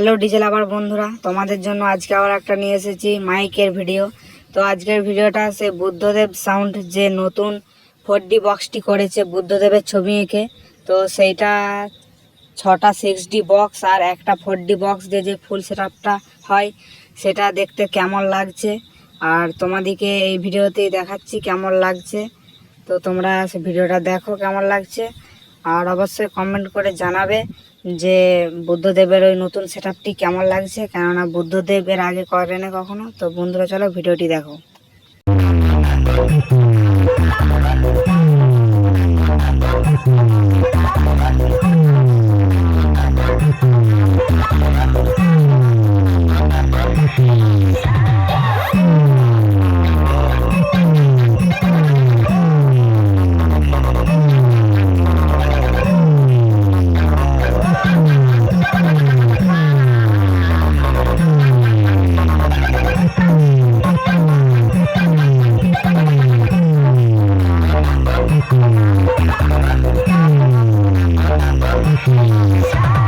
Hello diesel আবার বন্ধুরা, তোমাদের জন্য আজকে আবার একটা নিয়ে এসেছি মাইকের ভিডিও। তো আজকের ভিডিওটা সে বুদ্ধদেব সাউন্ড, যে নতুন ফোর ডি বক্সটি করেছে বুদ্ধদেবের ছবি এঁকে। তো সেইটা ছটা সিক্স ডি বক্স আর একটা ফোর ডি বক্স দিয়ে যে ফুল সেটআপটা হয়, সেটা দেখতে কেমন লাগছে? আর তোমাদেরকে এই ভিডিওতেই দেখাচ্ছি কেমন লাগছে। তো তোমরা ভিডিওটা দেখো কেমন লাগছে। আর অবশ্যই কমেন্ট করে জানাবে যে বুদ্ধদেবের ওই নতুন সেট আপটি কেমন লাগছে কেননা বুদ্ধদেব এর আগে করেনি কখনো তো বন্ধুরা, চলো ভিডিওটি দেখো Peace.